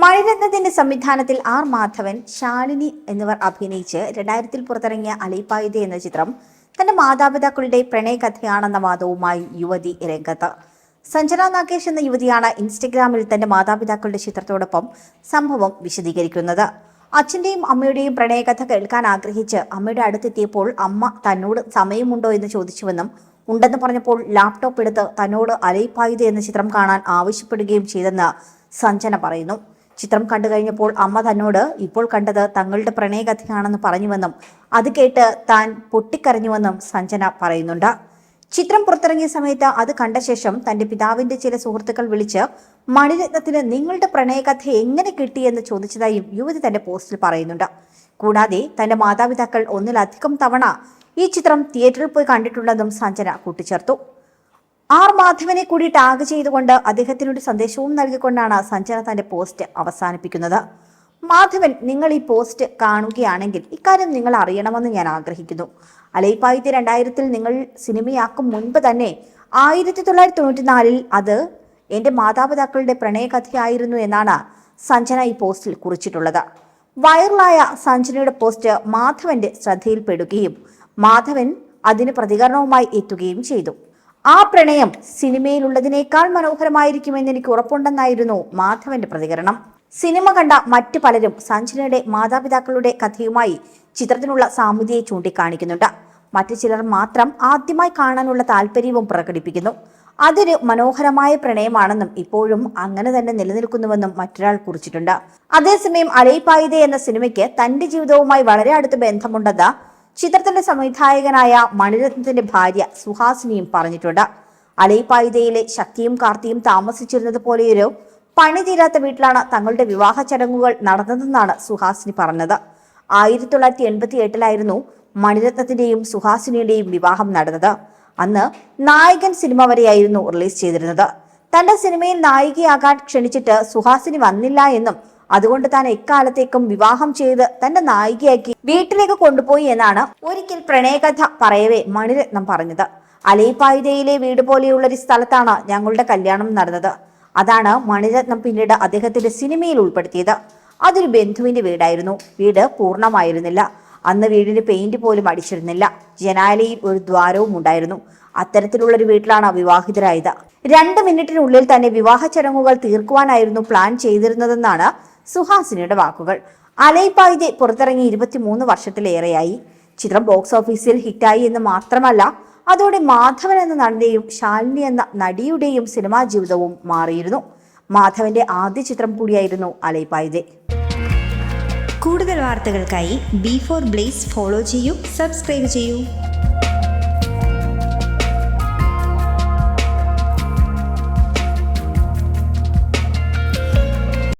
മണിരത്നത്തിന്റെ സംവിധാനത്തിൽ ആർ മാധവൻ ശാലിനി എന്നിവർ അഭിനയിച്ച് രണ്ടായിരത്തിൽ പുറത്തിറങ്ങിയ അലിപ്പായുധ എന്ന ചിത്രം തന്റെ മാതാപിതാക്കളുടെ പ്രണയകഥയാണെന്ന വാദവുമായി യുവതി രംഗത്ത്. സഞ്ജന നാഗേഷ് എന്ന യുവതിയാണ് ഇൻസ്റ്റഗ്രാമിൽ തന്റെ മാതാപിതാക്കളുടെ ചിത്രത്തോടൊപ്പം സംഭവം വിശദീകരിക്കുന്നത്. അച്ഛന്റെയും അമ്മയുടെയും പ്രണയകഥ കേൾക്കാൻ ആഗ്രഹിച്ച് അമ്മയുടെ അടുത്തെത്തിയപ്പോൾ അമ്മ തന്നോട് സമയമുണ്ടോ എന്ന് ചോദിച്ചുവെന്നും ഉണ്ടെന്ന് പറഞ്ഞപ്പോൾ ലാപ്ടോപ്പ് എടുത്ത് തന്നോട് അലയിപ്പായുധ എന്ന ചിത്രം കാണാൻ ആവശ്യപ്പെടുകയും ചെയ്തെന്ന് സഞ്ജന പറയുന്നു. ചിത്രം കണ്ടു കഴിഞ്ഞപ്പോൾ അമ്മ തന്നോട് ഇപ്പോൾ കണ്ടത് തങ്ങളുടെ പ്രണയകഥയാണെന്ന് പറഞ്ഞുവെന്നും അത് കേട്ട് താൻ പൊട്ടിക്കരഞ്ഞുവെന്നും സഞ്ജന പറയുന്നുണ്ട്. ചിത്രം പുറത്തിറങ്ങിയ സമയത്ത് അത് കണ്ട ശേഷം തന്റെ പിതാവിന്റെ ചില സുഹൃത്തുക്കൾ വിളിച്ച് മണിരത്നത്തിന് നിങ്ങളുടെ പ്രണയകഥ എങ്ങനെ കിട്ടിയെന്ന് ചോദിച്ചതായും യുവതി തന്റെ പോസ്റ്റിൽ പറയുന്നുണ്ട്. കൂടാതെ തന്റെ മാതാപിതാക്കൾ ഒന്നിലധികം തവണ ഈ ചിത്രം തിയേറ്ററിൽ പോയി കണ്ടിട്ടുണ്ടെന്നും സഞ്ജന കൂട്ടിച്ചേർത്തു. ആർ മാധവനെ കൂടി ടാഗ് ചെയ്തുകൊണ്ട് അദ്ദേഹത്തിനൊരു സന്ദേശവും നൽകിക്കൊണ്ടാണ് സഞ്ജന തന്റെ പോസ്റ്റ് അവസാനിപ്പിക്കുന്നത്. മാധവൻ നിങ്ങൾ ഈ പോസ്റ്റ് കാണുകയാണെങ്കിൽ ഇക്കാര്യം നിങ്ങൾ അറിയണമെന്ന് ഞാൻ ആഗ്രഹിക്കുന്നു. അലൈപ്പായിരത്തി രണ്ടായിരത്തിൽ നിങ്ങൾ സിനിമയാക്കും മുൻപ് തന്നെ ആയിരത്തി തൊള്ളായിരത്തി തൊണ്ണൂറ്റിനാലിൽ അത് എന്റെ മാതാപിതാക്കളുടെ പ്രണയകഥയായിരുന്നു എന്നാണ് സഞ്ജന ഈ പോസ്റ്റിൽ കുറിച്ചിട്ടുള്ളത്. വൈറലായ സഞ്ജനയുടെ പോസ്റ്റ് മാധവന്റെ ശ്രദ്ധയിൽപ്പെടുകയും മാധവൻ അതിന് പ്രതികരണവുമായി എത്തുകയും ചെയ്തു. ആ പ്രണയം സിനിമയിലുള്ളതിനേക്കാൾ മനോഹരമായിരിക്കുമെന്ന് എനിക്ക് ഉറപ്പുണ്ടെന്നായിരുന്നു മാധവന്റെ പ്രതികരണം. സിനിമ കണ്ട മറ്റു പലരും സഞ്ജനയുടെ മാതാപിതാക്കളുടെ കഥയുമായി ചിത്രത്തിനുള്ള സാമ്യതയെ ചൂണ്ടിക്കാണിക്കുന്നുണ്ട്. മറ്റു ചിലർ മാത്രം ആദ്യമായി കാണാനുള്ള താല്പര്യവും പ്രകടിപ്പിക്കുന്നു. അതൊരു മനോഹരമായ പ്രണയമാണെന്നും ഇപ്പോഴും അങ്ങനെ തന്നെ നിലനിൽക്കുന്നുവെന്നും മറ്റൊരാൾ കുറിച്ചിട്ടുണ്ട്. അതേസമയം അലൈപായുധ എന്ന സിനിമയ്ക്ക് തന്റെ ജീവിതവുമായി വളരെ അടുത്ത ബന്ധമുണ്ടെന്ന് ചിത്രത്തിന്റെ സംവിധായകനായ മണിരത്നത്തിന്റെ ഭാര്യ സുഹാസിനിയും പറഞ്ഞിട്ടുണ്ട്. അലൈപായുധയിലെ ശക്തിയും കാർത്തിയും താമസിച്ചിരുന്നത് പോലെയൊരു പണി തീരാത്ത വീട്ടിലാണ് തങ്ങളുടെ വിവാഹ ചടങ്ങുകൾ നടന്നതെന്നാണ് സുഹാസിനി പറഞ്ഞത്. ആയിരത്തി തൊള്ളായിരത്തി എൺപത്തി എട്ടിലായിരുന്നു മണിരത്നത്തിന്റെയും സുഹാസിനിയുടെയും വിവാഹം നടന്നത്. അന്ന് നായകൻ സിനിമ വരെയായിരുന്നു റിലീസ് ചെയ്തിരുന്നത്. തന്റെ സിനിമയിൽ നായികയാകാൻ ക്ഷണിച്ചിട്ട് സുഹാസിനി വന്നില്ല എന്നും അതുകൊണ്ട് താൻ എക്കാലത്തേക്കും വിവാഹം ചെയ്ത് തന്റെ നായികയാക്കി വീട്ടിലേക്ക് കൊണ്ടുപോയി എന്നാണ് ഒരിക്കൽ പ്രണയകഥ പറയവേ മണിരത്നം പറഞ്ഞത്. അലൈപ്പായുധയിലെ വീട് പോലെയുള്ള ഒരു സ്ഥലത്താണ് ഞങ്ങളുടെ കല്യാണം നടന്നത്. അതാണ് മണിരത്നം പിന്നീട് അദ്ദേഹത്തിന്റെ സിനിമയിൽ ഉൾപ്പെടുത്തിയത്. അതൊരു ബന്ധുവിന്റെ വീടായിരുന്നു. വീട് പൂർണമായിരുന്നില്ല. അന്ന് വീടിന് പെയിന്റ് പോലും അടിച്ചിരുന്നില്ല. ജനാലയിൽ ഒരു ദ്വാരവും ഉണ്ടായിരുന്നു. അത്തരത്തിലുള്ള ഒരു വീട്ടിലാണ് വിവാഹിതരായത്. രണ്ട് മിനിറ്റിനുള്ളിൽ തന്നെ വിവാഹ ചടങ്ങുകൾ തീർക്കുവാനായിരുന്നു പ്ലാൻ ചെയ്തിരുന്നതെന്നാണ് സുഹാസിനിയുടെ വാക്കുകൾ. അലൈപ്പായിതെ പുറത്തിറങ്ങി ഇരുപത്തിമൂന്ന് വർഷത്തിലേറെയായി. ചിത്രം ബോക്സ് ഓഫീസിൽ ഹിറ്റായി എന്ന് മാത്രമല്ല അതോടെ മാധവൻ എന്ന നടന്റെയും ശാലിനി എന്ന നടിയുടെയും സിനിമാ ജീവിതവും മാറിയിരുന്നു. മാധവന്റെ ആദ്യ ചിത്രം കൂടിയായിരുന്നു അലൈപ്പായുധെ കൂടുതൽ വാർത്തകൾക്കായി ബി ഫോർ ബ്ലേസ് ഫോളോ ചെയ്യൂ സബ്സ്ക്രൈബ് ചെയ്യൂ.